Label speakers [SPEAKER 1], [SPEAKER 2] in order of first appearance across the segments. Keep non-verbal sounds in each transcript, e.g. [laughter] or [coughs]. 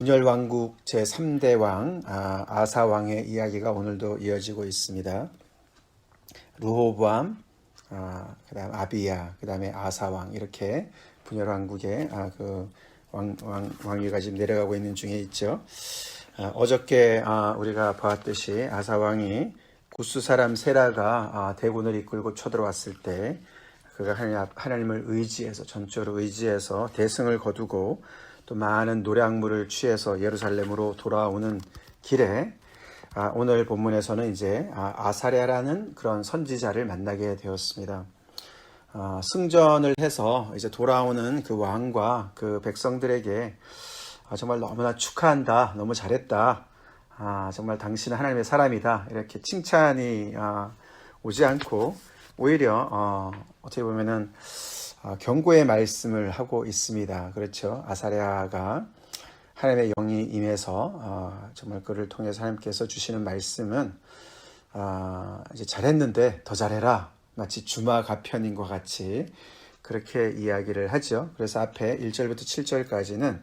[SPEAKER 1] 분열 왕국 제 3대 왕 아, 아사 왕의 이야기가 오늘도 이어지고 있습니다. 루호보암, 아, 그다음 아비야, 그다음에 아사 왕 이렇게 분열 왕국의 아, 그 왕, 왕, 왕위가 지금 내려가고 있는 중에 있죠. 아, 어저께 아, 우리가 보았듯이 아사 왕이 구스 사람 세라가 아, 대군을 이끌고 쳐들어왔을 때 그가 하나님, 앞- 하나님을 의지해서 전적으로 의지해서 대승을 거두고 또 많은 노량물을 취해서 예루살렘으로 돌아오는 길에 아, 오늘 본문에서는 이제 아, 아사랴라는 그런 선지자를 만나게 되었습니다. 아, 승전을 해서 이제 돌아오는 그 왕과 그 백성들에게 아, 정말 너무나 축하한다, 너무 잘했다, 아, 정말 당신은 하나님의 사람이다 이렇게 칭찬이 아, 오지 않고 오히려 어, 어떻게 보면은 아, 경고의 말씀을 하고 있습니다. 그렇죠? 아사랴가 하나님의 영이 임해서 어, 정말 그를 통해서 하나님께서 주시는 말씀은 아, 이제 잘했는데 더 잘해라. 마치 주마 가편인과 같이 그렇게 이야기를 하죠. 그래서 앞에 1절부터 7절까지는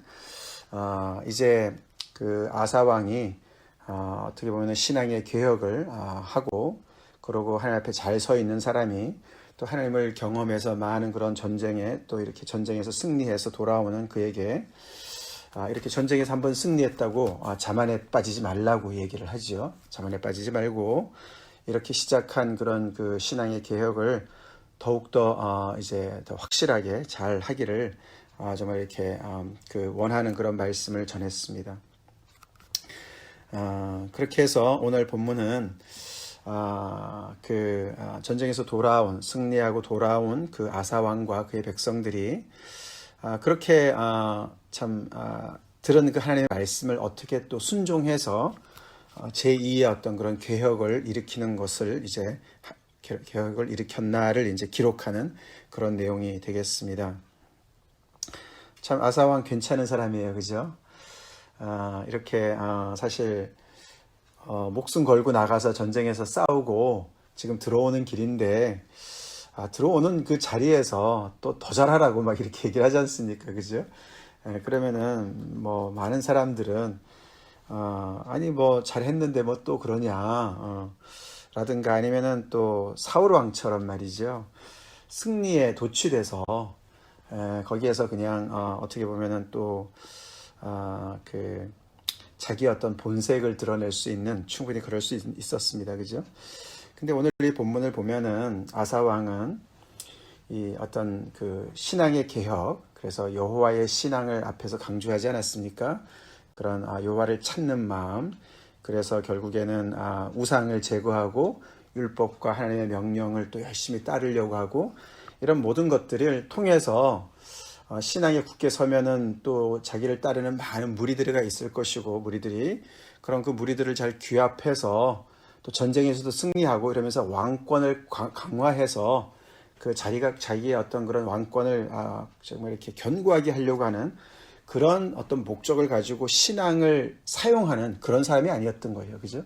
[SPEAKER 1] 어, 이제 그 아사 왕이 어, 어떻게 보면 신앙의 개혁을 어, 하고 그러고 하나님 앞에 잘 서 있는 사람이 또 하나님을 경험해서 많은 그런 전쟁에 또 이렇게 전쟁에서 승리해서 돌아오는 그에게 아, 이렇게 전쟁에서 한번 승리했다고 아, 자만에 빠지지 말라고 얘기를 하죠. 자만에 빠지지 말고 이렇게 시작한 그런 그 신앙의 개혁을 더욱더 어, 이제 더 확실하게 잘 하기를 아, 정말 이렇게 음, 그 원하는 그런 말씀을 전했습니다. 아, 그렇게 해서 오늘 본문은 아, 그 아, 전쟁에서 돌아온 승리하고 돌아온 그 아사 왕과 그의 백성들이 아, 그렇게 아, 참 아, 들은 그 하나님의 말씀을 어떻게 또 순종해서 어, 제2의 어떤 그런 개혁을 일으키는 것을 이제 개혁을 일으켰나를 이제 기록하는 그런 내용이 되겠습니다. 참 아사왕 괜찮은 사람이에요, 그죠? 아, 이렇게 아, 사실 어, 목숨 걸고 나가서 전쟁에서 싸우고 지금 들어오는 길인데 아, 들어오는 그 자리에서 또 더 잘하라고 막 이렇게 얘기를 하지 않습니까? 그죠? 예, 그러면은 뭐 많은 사람들은 어, 아니 뭐 잘했는데 뭐 또 그러냐 어, 라든가 아니면은 또 사울 왕처럼 말이죠. 승리에 도취돼서 에, 거기에서 그냥 어, 어떻게 보면은 또 아, 그 자기 어떤 본색을 드러낼 수 있는 충분히 그럴 수 있, 있었습니다. 그죠? 근데 오늘 이 본문을 보면은 아사 왕은 이 어떤 그 신앙의 개혁 그래서 여호와의 신앙을 앞에서 강조하지 않았습니까? 그런 아, 여호와를 찾는 마음 그래서 결국에는 아, 우상을 제거하고 율법과 하나님의 명령을 또 열심히 따르려고 하고 이런 모든 것들을 통해서 어, 신앙에 굳게 서면은 또 자기를 따르는 많은 무리들이가 있을 것이고 무리들이 그런 그 무리들을 잘 규합해서 또 전쟁에서도 승리하고 이러면서 왕권을 강- 강화해서 그 자기가 자기의 어떤 그런 왕권을 아, 정말 이렇게 견고하게 하려고 하는 그런 어떤 목적을 가지고 신앙을 사용하는 그런 사람이 아니었던 거예요. 그죠?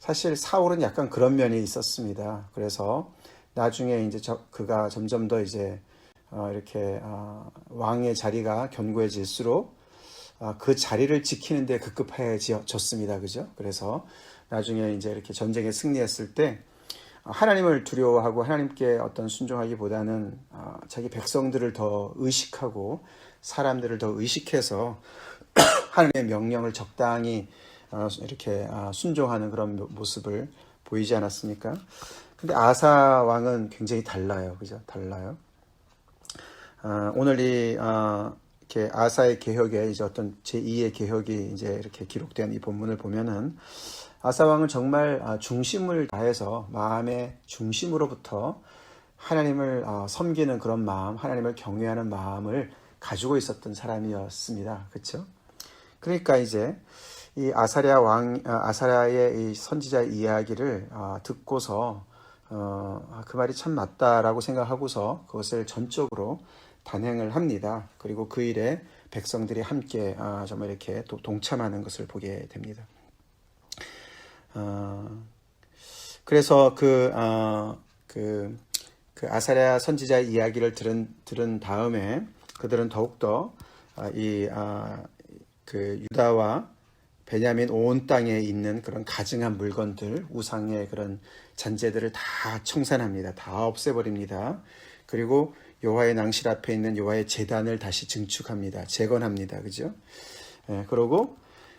[SPEAKER 1] 사실 사울은 약간 그런 면이 있었습니다. 그래서 나중에 이제 저- 그가 점점 더 이제 어, 이렇게 아, 왕의 자리가 견고해질수록 아, 그 자리를 지키는데 급급해졌습니다. 그죠? 그래서 나중에 이제 이렇게 전쟁에 승리했을 때 아, 하나님을 두려워하고 하나님께 어떤 순종하기보다는 아, 자기 백성들을 더 의식하고 사람들을 더 의식해서 [coughs] 하나님의 명령을 적당히 어, 이렇게 아, 순종하는 그런 모- 모습을 보이지 않았습니까? 근데 아사 왕은 굉장히 달라요. 그죠? 달라요. 아, 오늘 이 아, 이렇게 아사의 개혁에 이제 어떤 제2의 개혁이 이제 이렇게 기록된 이 본문을 보면은 아사 왕은 정말 아, 중심을 다해서 마음의 중심으로부터 하나님을 아, 섬기는 그런 마음, 하나님을 경외하는 마음을 가지고 있었던 사람이었습니다. 그렇죠? 그러니까 이제 이 아사랴 왕 아, 아사랴의 이 선지자 이야기를 아, 듣고서 어, 아, 그 말이 참 맞다라고 생각하고서 그것을 전적으로 단행을 합니다. 그리고 그 일에 백성들이 함께 아, 정말 이렇게 또 동참하는 것을 보게 됩니다. 어, 그래서 그, 어, 그, 그 아사랴 선지자 이야기를 들은, 들은 다음에 그들은 더욱더 아, 이, 아, 그 유다와 베냐민 온 땅에 있는 그런 가증한 물건들, 우상의 그런 잔재들을 다 청산합니다. 다 없애버립니다. 그리고 여호와의 낭실 앞에 있는 여호와의 제단을 다시 증축합니다. 재건합니다. 그죠? 예, 그러고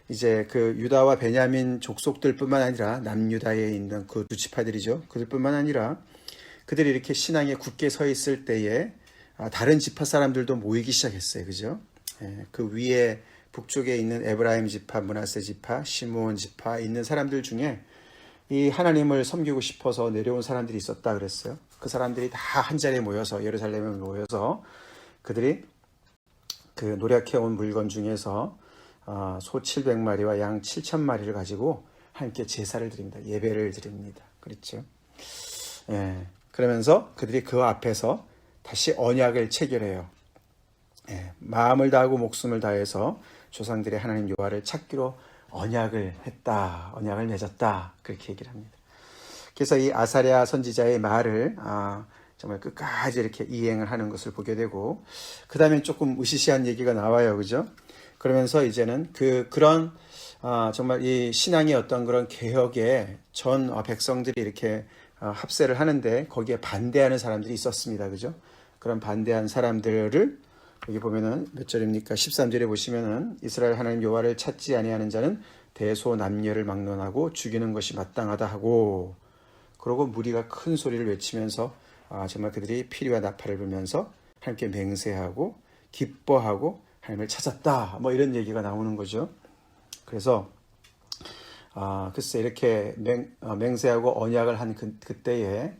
[SPEAKER 1] 이제 그 유다와 베냐민 족속들뿐만 아니라 남유다에 있는 그 두 지파들이죠. 그들뿐만 아니라 그들이 이렇게 신앙에 굳게 서 있을 때에 아, 다른 지파 사람들도 모이기 시작했어요. 그죠? 예, 그 위에 북쪽에 있는 에브라임 지파, 문하세 지파, 시므온 지파 있는 사람들 중에 이 하나님을 섬기고 싶어서 내려온 사람들이 있었다 그랬어요. 그 사람들이 다 한 자리에 모여서 예루살렘에 모여서 그들이 그 노력해 온 물건 중에서 어, 소 700마리와 양 7천마리를 가지고 함께 제사를 드립니다. 예배를 드립니다. 그렇죠? 예. 그러면서 그들이 그 앞에서 다시 언약을 체결해요. 예. 마음을 다하고 목숨을 다해서 조상들의 하나님 여호와를 찾기로 언약을 했다. 언약을 맺었다. 그렇게 얘기를 합니다. 그래서 이 아사랴 선지자의 말을 아, 정말 끝까지 이렇게 이행을 하는 것을 보게 되고 그 다음에 조금 으시시한 얘기가 나와요, 그죠? 그러면서 이제는 그 그런 아, 정말 이 신앙의 어떤 그런 개혁에 전 어, 백성들이 이렇게 어, 합세를 하는데 거기에 반대하는 사람들이 있었습니다, 그죠? 그런 반대한 사람들을 여기 보면은 몇 절입니까? 13절에 보시면은 이스라엘 하나님 여호와를 찾지 아니하는 자는 대소 남녀를 막론하고 죽이는 것이 마땅하다 하고 그러고 무리가 큰 소리를 외치면서 아, 정말 그들이 피리와 나팔을 불면서 함께 맹세하고 기뻐하고 하나님을 찾았다. 뭐 이런 얘기가 나오는 거죠. 그래서 아, 글쎄 이렇게 맹, 어, 맹세하고 언약을 한 그, 그때에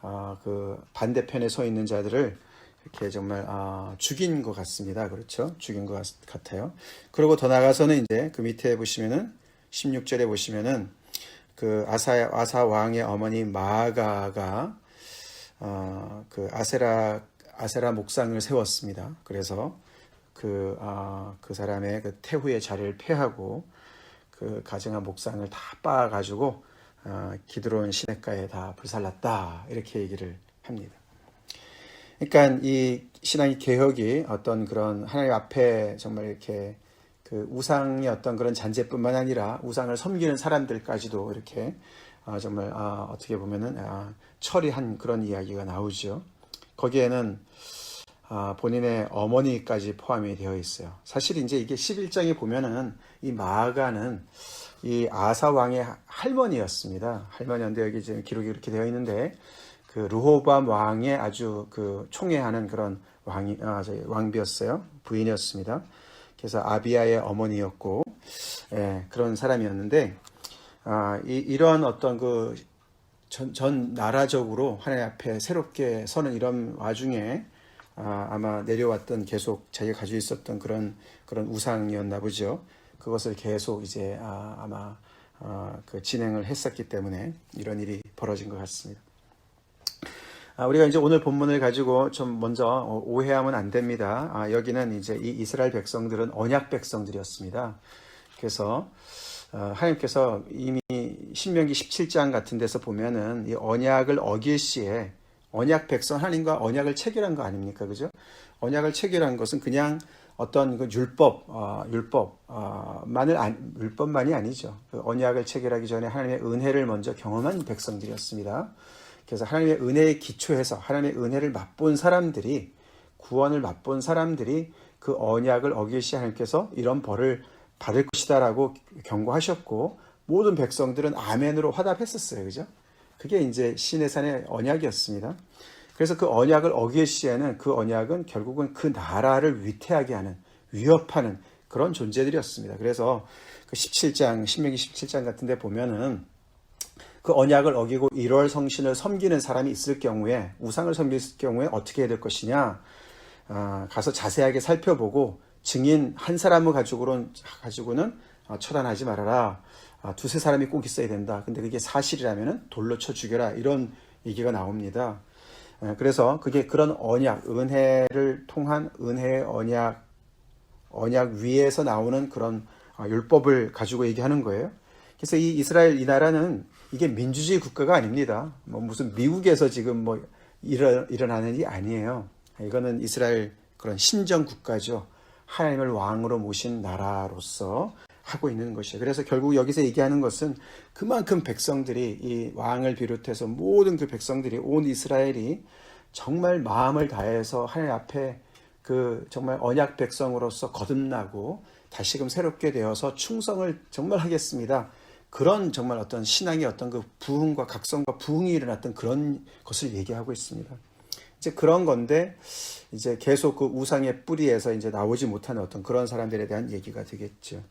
[SPEAKER 1] 아, 그 반대편에 서 있는 자들을 이렇게 정말 아, 죽인 것 같습니다. 그렇죠? 죽인 것 같, 아요 그리고 더 나가서는 이제 그 밑에 보시면은 16절에 보시면은 그 아사 아사 왕의 어머니 마가가 어, 그 아세라 아세라 목상을 세웠습니다. 그래서 그, 아, 그 사람의 그 태후의 자리를 폐하고 그 가정한 목상을 다 빻아 가지고 아, 기드론 시내가에 다 불살랐다 이렇게 얘기를 합니다. 그러니까 이 신앙의 개혁이 어떤 그런 하나님 앞에 정말 이렇게 그 우상의 어떤 그런 잔재뿐만 아니라 우상을 섬기는 사람들까지도 이렇게 아, 정말 아, 어떻게 보면은 아, 처리한 그런 이야기가 나오죠. 거기에는 아, 본인의 어머니까지 포함이 되어 있어요. 사실 이제 이게 11장에 보면은 이 마가는 이 아사 왕의 할머니였습니다. 할머니인데 여기 지금 기록이 이렇게 되어 있는데 그 르호밤 왕의 아주 그 총애하는 그런 왕이 아, 왕비였어요. 부인이었습니다. 그래서 아비아의 어머니였고 예, 그런 사람이었는데 아, 이, 이런 어떤 그 전, 전 나라적으로 하나님 앞에 새롭게 서는 이런 와중에 아, 아마 내려왔던 계속 자기가 가지고 있었던 그런 그런 우상이었나 보죠. 그것을 계속 이제 아, 아마 아, 그 진행을 했었기 때문에 이런 일이 벌어진 것 같습니다. 아, 우리가 이제 오늘 본문을 가지고 좀 먼저 어, 오해하면 안 됩니다. 아, 여기는 이제 이 이스라엘 백성들은 언약 백성들이었습니다. 그래서 어, 하나님께서 이미 신명기 17장 같은 데서 보면은 이 언약을 어길 시에 언약 백성 하나님과 언약을 체결한 거 아닙니까? 그죠? 언약을 체결한 것은 그냥 어떤 그 율법, 어, 율법만을 어, 율법만이 아니죠. 그 언약을 체결하기 전에 하나님의 은혜를 먼저 경험한 백성들이었습니다. 그래서 하나님의 은혜에 기초해서 하나님의 은혜를 맛본 사람들이 구원을 맛본 사람들이 그 언약을 어길 시 하나님께서 이런 벌을 받을 것이다라고 경고하셨고 모든 백성들은 아멘으로 화답했었어요. 그죠? 그게 이제 신의 산의 언약이었습니다. 그래서 그 언약을 어길 시에는 그 언약은 결국은 그 나라를 위태하게 하는 위협하는 그런 존재들이었습니다. 그래서 그 17장 신명기 17장 같은 데 보면은 그 언약을 어기고 1월 성신을 섬기는 사람이 있을 경우에 우상을 섬길 경우에 어떻게 해야 될 것이냐 아, 가서 자세하게 살펴보고 증인 한 사람을 가지고는 가지고는 어, 처단하지 말아라. 아, 두세 사람이 꼭 있어야 된다. 근데 그게 사실이라면 돌로 쳐 죽여라. 이런 얘기가 나옵니다. 예, 그래서 그게 그런 언약, 은혜를 통한 은혜의 언약, 언약 위에서 나오는 그런 아, 율법을 가지고 얘기하는 거예요. 그래서 이 이스라엘 이 나라는 이게 민주주의 국가가 아닙니다. 뭐 무슨 미국에서 지금 뭐 일어, 일어나는 일이 아니에요. 이거는 이스라엘 그런 신정 국가죠. 하나님을 왕으로 모신 나라로서 하고 있는 것이에요. 그래서 결국 여기서 얘기하는 것은 그만큼 백성들이 이 왕을 비롯해서 모든 그 백성들이 온 이스라엘이 정말 마음을 다해서 하나님 앞에 그 정말 언약 백성으로서 거듭나고 다시금 새롭게 되어서 충성을 정말 하겠습니다. 그런 정말 어떤 신앙의 어떤 그 부흥과 각성과 부흥이 일어났던 그런 것을 얘기하고 있습니다. 이제 그런 건데 이제 계속 그 우상의 뿌리에서 이제 나오지 못하는 어떤 그런 사람들에 대한 얘기가 되겠죠.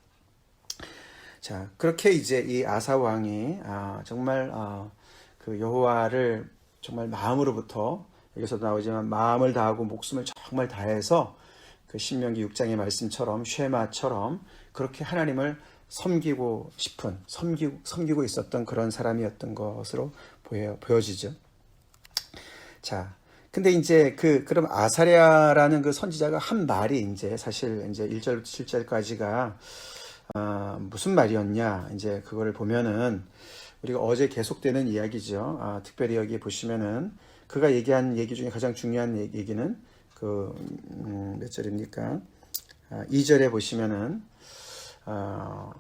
[SPEAKER 1] 자 그렇게 이제 이 아사 왕이 아, 정말 아, 그 여호와를 정말 마음으로부터 여기서도 나오지만 마음을 다하고 목숨을 정말 다해서 그 신명기 6장의 말씀처럼 쉐마처럼 그렇게 하나님을 섬기고 싶은 섬기고, 섬기고 있었던 그런 사람이었던 것으로 보여, 보여지죠. 자, 근데 이제 그 그럼 아사랴라는 그 선지자가 한 말이 이제 사실 이제 1절부터 7절까지가 아, 무슨 말이었냐 이제 그거를 보면은 우리가 어제 계속되는 이야기죠. 아, 특별히 여기 보시면은 그가 얘기한 얘기 중에 가장 중요한 얘기는 그몇 절입니까? 아, 2절에 보시면은 아,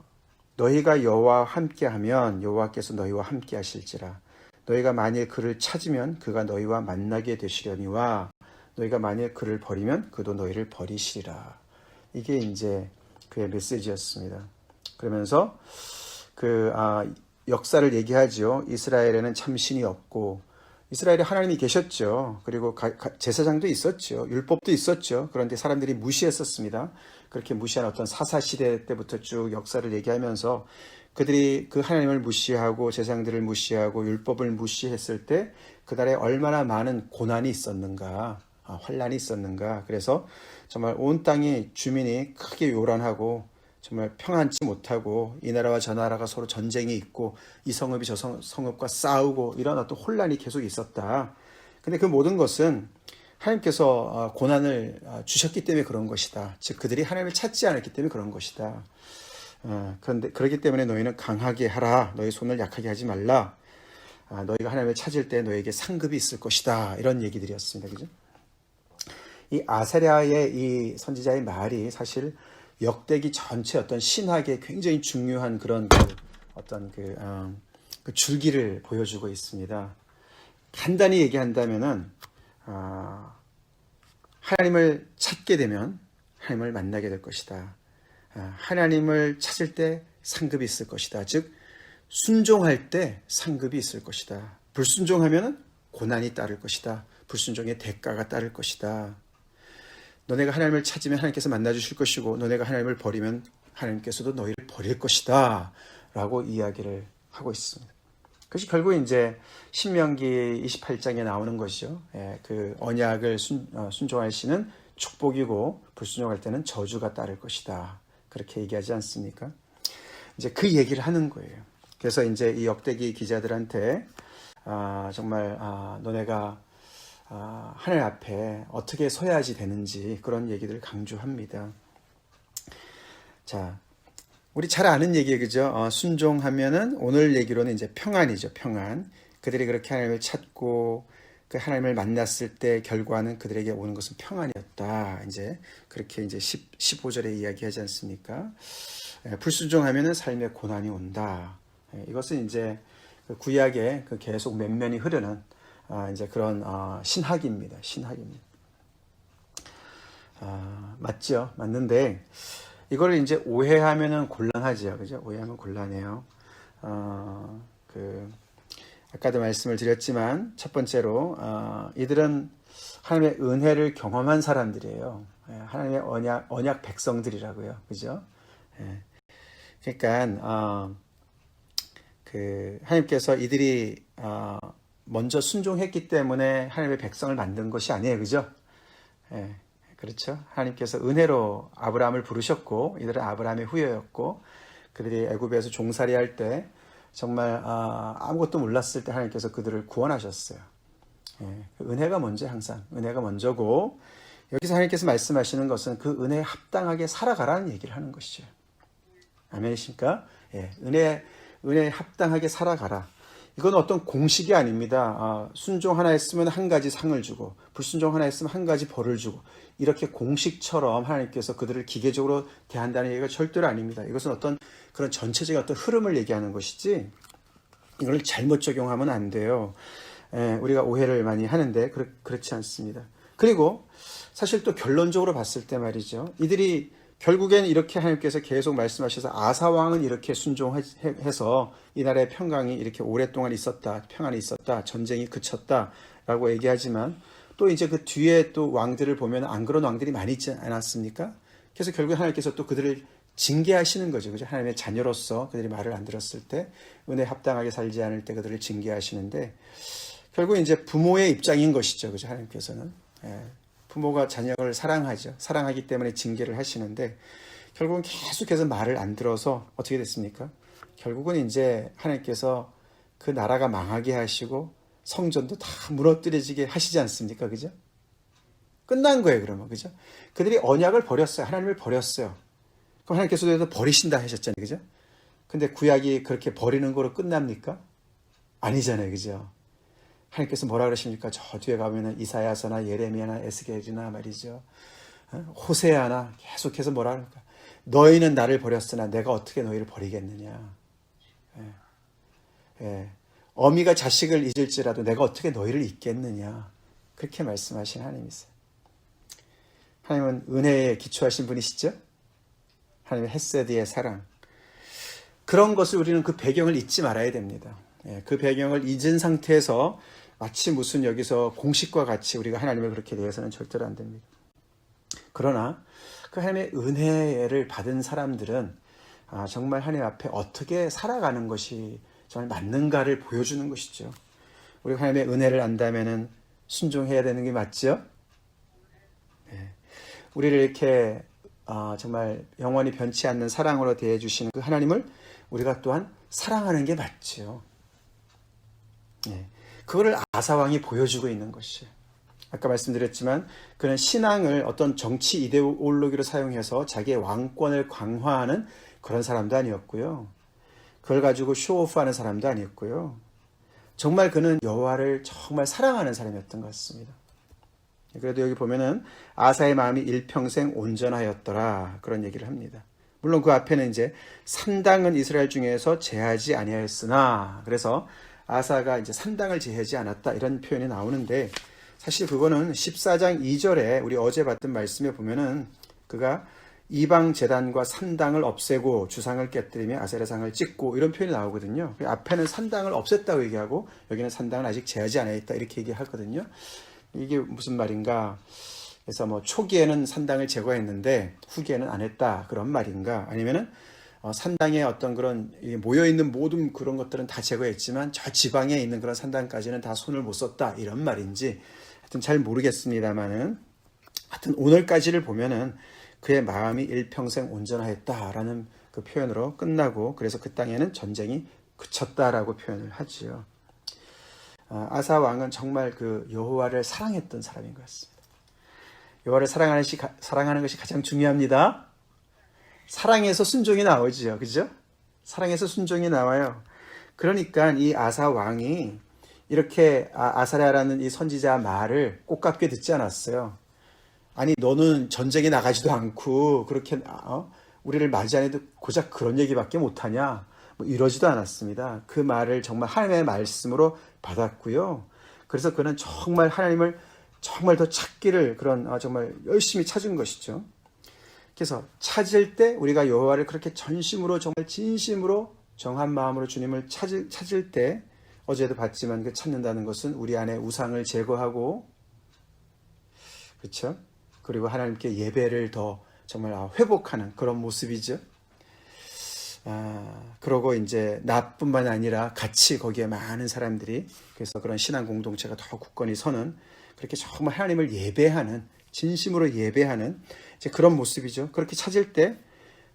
[SPEAKER 1] 너희가 여호와 함께하면 여호와께서 너희와 함께하실지라 너희가 만일 그를 찾으면 그가 너희와 만나게 되시려니와 너희가 만일 그를 버리면 그도 너희를 버리시리라 이게 이제 그의 메시지였습니다. 그러면서 그 아, 역사를 얘기하죠. 이스라엘에는 참 신이 없고 이스라엘에 하나님이 계셨죠. 그리고 가, 가, 제사장도 있었죠. 율법도 있었죠. 그런데 사람들이 무시했었습니다. 그렇게 무시한 어떤 사사 시대 때부터 쭉 역사를 얘기하면서 그들이 그 하나님을 무시하고 제사장들을 무시하고 율법을 무시했을 때 그달에 얼마나 많은 고난이 있었는가, 아, 환란이 있었는가. 그래서 정말 온 땅의 주민이 크게 요란하고 정말 평안치 못하고 이 나라와 저 나라가 서로 전쟁이 있고 이 성읍이 저 성, 성읍과 싸우고 이런 어떤 혼란이 계속 있었다. 근데 그 모든 것은 하나님께서 고난을 주셨기 때문에 그런 것이다. 즉 그들이 하나님을 찾지 않았기 때문에 그런 것이다. 어, 그런데 그렇기 때문에 너희는 강하게 하라. 너희 손을 약하게 하지 말라. 너희가 하나님을 찾을 때 너에게 상급이 있을 것이다. 이런 얘기들이었습니다. 그죠? 이 아사랴의 이 선지자의 말이 사실 역대기 전체 어떤 신학의 굉장히 중요한 그런 그 어떤 그, 어, 그 줄기를 보여주고 있습니다. 간단히 얘기한다면은 어, 하나님을 찾게 되면 하나님을 만나게 될 것이다. 어, 하나님을 찾을 때 상급이 있을 것이다. 즉 순종할 때 상급이 있을 것이다. 불순종하면 고난이 따를 것이다. 불순종의 대가가 따를 것이다. 너네가 하나님을 찾으면 하나님께서 만나 주실 것이고 너네가 하나님을 버리면 하나님께서도 너희를 버릴 것이다. 라고 이야기를 하고 있습니다. 그것이 결국 이제 신명기 28장에 나오는 것이죠. 예, 그 언약을 순, 어, 순종하시는 축복이고 불순종할 때는 저주가 따를 것이다. 그렇게 얘기하지 않습니까? 이제 그 얘기를 하는 거예요. 그래서 이제 이 역대기 기자들한테 아, 정말 아, 너네가 아, 하늘 앞에 어떻게 서야지 되는지 그런 얘기들을 강조합니다. 자, 우리 잘 아는 얘기예요, 그죠? 어, 순종하면은 오늘 얘기로는 이제 평안이죠, 평안. 그들이 그렇게 하나님을 찾고 그 하나님을 만났을 때 결과는 그들에게 오는 것은 평안이었다. 이제 그렇게 이제 10, 15절에 이야기하지 않습니까? 예, 불순종하면은 삶의 고난이 온다. 예, 이것은 이제 그 구약에 그 계속 맨면이 흐르는 아, 이제 그런 어, 신학입니다. 신학입니다. 아, 맞죠? 맞는데 이걸 이제 오해하면은 곤란하죠. 그죠? 오해하면 곤란해요. 어, 그 아까도 말씀을 드렸지만 첫 번째로 어, 이들은 하나님의 은혜를 경험한 사람들이에요. 예, 하나님의 언약 언약 백성들이라고요. 그죠? 예. 그러니까 어, 그 하나님께서 이들이 어, 먼저 순종했기 때문에 하나님의 백성을 만든 것이 아니에요. 그죠? 예, 그렇죠. 하나님께서 은혜로 아브라함을 부르셨고 이들은 아브라함의 후예였고 그들이 애굽에서 종살이 할 때 정말 아, 아무것도 몰랐을 때 하나님께서 그들을 구원하셨어요. 예, 그 은혜가 먼저 항상 은혜가 먼저고 여기서 하나님께서 말씀하시는 것은 그 은혜에 합당하게 살아가라는 얘기를 하는 것이죠. 아멘이십니까? 예, 은혜 은혜에 합당하게 살아가라. 이건 어떤 공식이 아닙니다. 아, 순종 하나 했으면 한 가지 상을 주고 불순종 하나 했으면 한 가지 벌을 주고 이렇게 공식처럼 하나님께서 그들을 기계적으로 대한다는 얘기가 절대로 아닙니다. 이것은 어떤 그런 전체적인 어떤 흐름을 얘기하는 것이지 이걸 잘못 적용하면 안 돼요. 예, 우리가 오해를 많이 하는데 그렇, 그렇지 않습니다. 그리고 사실 또 결론적으로 봤을 때 말이죠. 이들이 결국엔 이렇게 하나님께서 계속 말씀하셔서 아사 왕은 이렇게 순종해서 이 나라의 평강이 이렇게 오랫동안 있었다, 평안이 있었다, 전쟁이 그쳤다 라고 얘기하지만 또 이제 그 뒤에 또 왕들을 보면 안 그런 왕들이 많이 있지 않았습니까? 그래서 결국 하나님께서 또 그들을 징계하시는 거죠. 그죠? 하나님의 자녀로서 그들이 말을 안 들었을 때, 은혜 합당하게 살지 않을 때 그들을 징계하시는데, 결국 이제 부모의 입장인 것이죠. 그죠? 하나님께서는. 예. 부모가 자녀를 사랑하죠. 사랑하기 때문에 징계를 하시는데 결국은 계속해서 말을 안 들어서 어떻게 됐습니까? 결국은 이제 하나님께서 그 나라가 망하게 하시고 성전도 다 무너뜨려지게 하시지 않습니까? 그죠? 끝난 거예요, 그러면. 그죠? 그들이 언약을 버렸어요. 하나님을 버렸어요. 그럼 하나님께서도 버리신다 하셨잖아요. 그죠? 근데 구약이 그렇게 버리는 거로 끝납니까? 아니잖아요. 그죠? 하나님께서 뭐라 그러십니까? 저 뒤에 가면은 이사야서나 예레미야나 에스겔이나 말이죠. 어? 호세아나 계속해서 뭐라 그럴까? 너희는 나를 버렸으나 내가 어떻게 너희를 버리겠느냐? 예. 예. 어미가 자식을 잊을지라도 내가 어떻게 너희를 잊겠느냐? 그렇게 말씀하신 하나님이세요. 하나님은 은혜에 기초하신 분이시죠? 하나님의 헤세드의 사랑. 그런 것을 우리는 그 배경을 잊지 말아야 됩니다. 예, 그 배경을 잊은 상태에서 마치 무슨 여기서 공식과 같이 우리가 하나님을 그렇게 대해서는 절대로 안 됩니다. 그러나 그 하나님의 은혜를 받은 사람들은 아, 정말 하나님 앞에 어떻게 살아가는 것이 정말 맞는가를 보여주는 것이죠. 우리가 하나님의 은혜를 안다면은 순종해야 되는 게 맞죠? 네. 우리를 이렇게 아, 정말 영원히 변치 않는 사랑으로 대해 주시는 그 하나님을 우리가 또한 사랑하는 게 맞죠. 네. 그거를 아사왕이 보여주고 있는 것이에요. 아까 말씀드렸지만 그는 신앙을 어떤 정치 이데올로기로 사용해서 자기의 왕권을 강화하는 그런 사람도 아니었고요. 그걸 가지고 쇼오프하는 사람도 아니었고요. 정말 그는 여호와를 정말 사랑하는 사람이었던 것 같습니다. 그래도 여기 보면은 아사의 마음이 일평생 온전하였더라 그런 얘기를 합니다. 물론 그 앞에는 이제 산당은 이스라엘 중에서 제하지 아니하였으나 그래서 아사가 이제 산당을 제하지 않았다 이런 표현이 나오는데 사실 그거는 14장 2절에 우리 어제 봤던 말씀에 보면은 그가 이방 재단과 산당을 없애고 주상을 깨뜨리며 아세라상을 찍고 이런 표현이 나오거든요. 그 앞에는 산당을 없앴다고 얘기하고 여기는 산당을 아직 제하지 않았다 이렇게 얘기하거든요. 이게 무슨 말인가? 그래서 뭐 초기에는 산당을 제거했는데 후기에는 안 했다 그런 말인가? 아니면은 어, 산당에 어떤 그런 모여 있는 모든 그런 것들은 다 제거했지만 저 지방에 있는 그런 산당까지는 다 손을 못 썼다 이런 말인지 하여튼 잘 모르겠습니다만은 하여튼 오늘까지를 보면은 그의 마음이 일평생 온전하였다라는 그 표현으로 끝나고 그래서 그 땅에는 전쟁이 그쳤다라고 표현을 하지요. 아, 아사 왕은 정말 그 여호와를 사랑했던 사람인 것 같습니다. 여호와를 사랑하는, 것이 가장 중요합니다. 사랑에서 순종이 나오지요. 그죠? 사랑에서 순종이 나와요. 그러니까 이 아사 왕이 이렇게 아, 아사랴라는 이 선지자 말을 꽃같게 듣지 않았어요. 아니 너는 전쟁에 나가지도 않고 그렇게 어? 우리를 맞이 안 해도 고작 그런 얘기밖에 못하냐 뭐 이러지도 않았습니다. 그 말을 정말 하나님의 말씀으로 받았고요. 그래서 그는 정말 하나님을 정말 더 찾기를 그런 아, 정말 열심히 찾은 것이죠. 그래서 찾을 때 우리가 여호와를 그렇게 전심으로 정말 진심으로 정한 마음으로 주님을 찾을, 찾을 때 어제도 봤지만 그 찾는다는 것은 우리 안에 우상을 제거하고 그렇죠? 그리고 하나님께 예배를 더 정말 회복하는 그런 모습이죠. 아, 그러고 이제 나뿐만 아니라 같이 거기에 많은 사람들이 그래서 그런 신앙 공동체가 더 굳건히 서는 그렇게 정말 하나님을 예배하는 진심으로 예배하는 이제 그런 모습이죠. 그렇게 찾을 때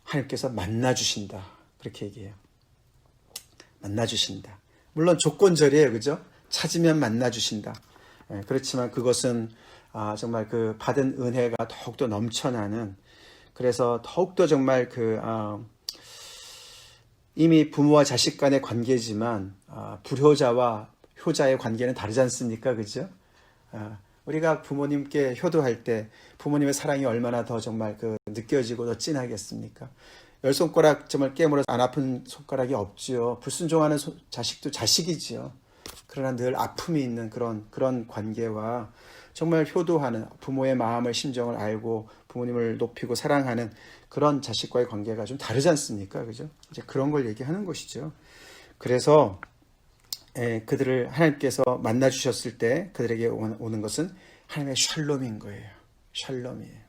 [SPEAKER 1] 하나님께서 만나 주신다. 그렇게 얘기해요. 만나 주신다. 물론 조건절이에요. 그죠? 찾으면 만나 주신다. 예, 그렇지만 그것은 아, 정말 그 받은 은혜가 더욱더 넘쳐나는 그래서 더욱더 정말 그 아, 이미 부모와 자식 간의 관계지만 아, 불효자와 효자의 관계는 다르지 않습니까? 그죠? 아, 우리가 부모님께 효도할 때 부모님의 사랑이 얼마나 더 정말 그 느껴지고 더 진하겠습니까? 열 손가락 정말 깨물어서 안 아픈 손가락이 없지요. 불순종하는 소- 자식도 자식이지요. 그러나 늘 아픔이 있는 그런 그런 관계와 정말 효도하는 부모의 마음을 심정을 알고 부모님을 높이고 사랑하는 그런 자식과의 관계가 좀 다르지 않습니까? 그죠? 이제 그런 걸 얘기하는 것이죠. 그래서 에, 그들을 하나님께서 만나 주셨을 때 그들에게 오- 오는 것은 하나님의 샬롬인 거예요. 샬롬이에요.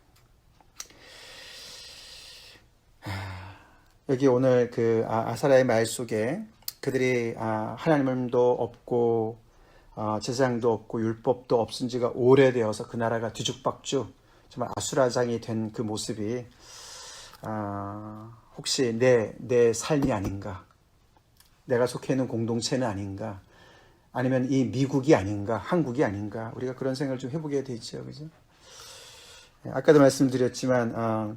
[SPEAKER 1] 여기 오늘 그 아- 아사라의 말 속에 그들이 아, 하나님도 없고 아, 제사장도 없고 율법도 없은 지가 오래되어서 그 나라가 뒤죽박죽 정말 아수라장이 된 그 모습이 아, 혹시 내, 내 삶이 아닌가 내가 속해 있는 공동체는 아닌가 아니면 이 미국이 아닌가 한국이 아닌가 우리가 그런 생각을 좀 해보게 되죠 그죠 예, 아까도 말씀드렸지만 아,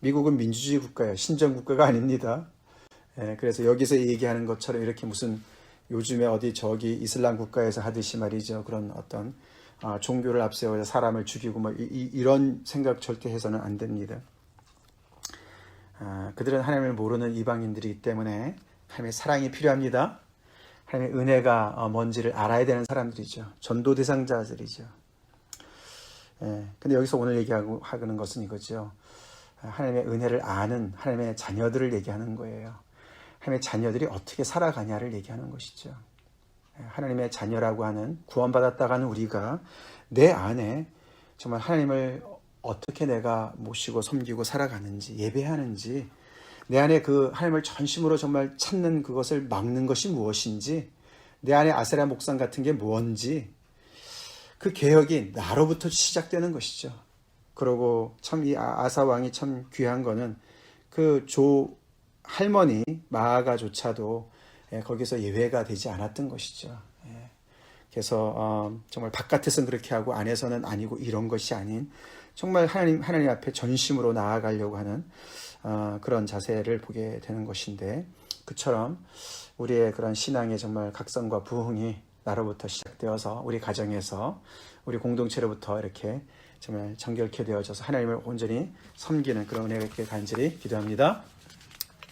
[SPEAKER 1] 미국은 민주주의 국가예요. 신정 국가가 아닙니다. 예, 그래서 여기서 얘기하는 것처럼 이렇게 무슨 요즘에 어디 저기 이슬람 국가에서 하듯이 말이죠. 그런 어떤 아, 종교를 앞세워서 사람을 죽이고 뭐 이, 런 생각 절대 해서는 안 됩니다. 아, 그들은 하나님을 모르는 이방인들이기 때문에 하나님의 사랑이 필요합니다. 하나님의 은혜가 어, 뭔지를 알아야 되는 사람들이죠. 전도 대상자들이죠. 예, 근데 여기서 오늘 얘기하고 하는 것은 이거죠. 하나님의 은혜를 아는 하나님의 자녀들을 얘기하는 거예요. 하나님의 자녀들이 어떻게 살아가냐를 얘기하는 것이죠. 하나님의 자녀라고 하는 구원받았다가 하는 우리가 내 안에 정말 하나님을 어떻게 내가 모시고 섬기고 살아가는지 예배하는지 내 안에 그 하나님을 전심으로 정말 찾는 그것을 막는 것이 무엇인지 내 안에 아세라 목상 같은 게 뭔지 그 개혁이 나로부터 시작되는 것이죠. 그러고 참 이 아사 왕이 참 귀한 거는 그 조 할머니 마아가조차도 예, 거기서 예외가 되지 않았던 것이죠. 예. 그래서 어, 정말 바깥에서는 그렇게 하고 안에서는 아니고 이런 것이 아닌 정말 하나님 하나님 앞에 전심으로 나아가려고 하는 어, 그런 자세를 보게 되는 것인데 그처럼 우리의 그런 신앙의 정말 각성과 부흥이 나로부터 시작되어서 우리 가정에서 우리 공동체로부터 이렇게 정말 정결케 되어져서 하나님을 온전히 섬기는 그런 은혜가 있게 간절히 기도합니다.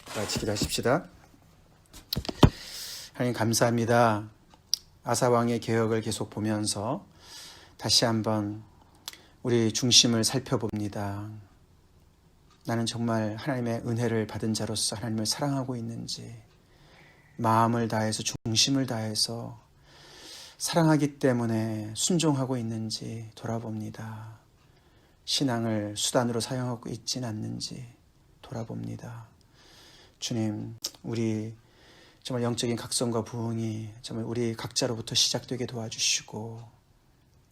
[SPEAKER 1] 다 같이 기도하십시다. 하나님 감사합니다. 아사왕의 개혁을 계속 보면서 다시 한번 우리 중심을 살펴봅니다. 나는 정말 하나님의 은혜를 받은 자로서 하나님을 사랑하고 있는지, 마음을 다해서 중심을 다해서 사랑하기 때문에 순종하고 있는지 돌아봅니다. 신앙을 수단으로 사용하고 있진 않는지 돌아봅니다. 주님, 우리 정말 영적인 각성과 부흥이 정말 우리 각자로부터 시작되게 도와주시고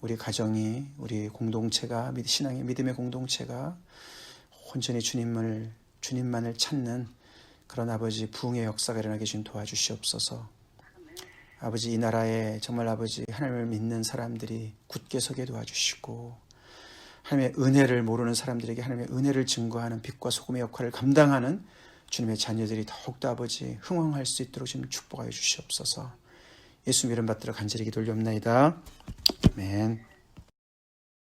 [SPEAKER 1] 우리 가정이 우리 공동체가 신앙의 믿음의 공동체가 온전히 주님을 주님만을 찾는 그런 아버지 부흥의 역사가 일어나게 좀 도와주시옵소서. 아버지 이 나라에 정말 아버지 하나님을 믿는 사람들이 굳게 서게 도와주시고 하나님의 은혜를 모르는 사람들에게 하나님의 은혜를 증거하는 빛과 소금의 역할을 감당하는 주님의 자녀들이 더욱더 아버지 흥왕할 수 있도록 좀 축복하여 주시옵소서. 예수 이름 받들어 간절히 기도 올리옵나이다. 아멘.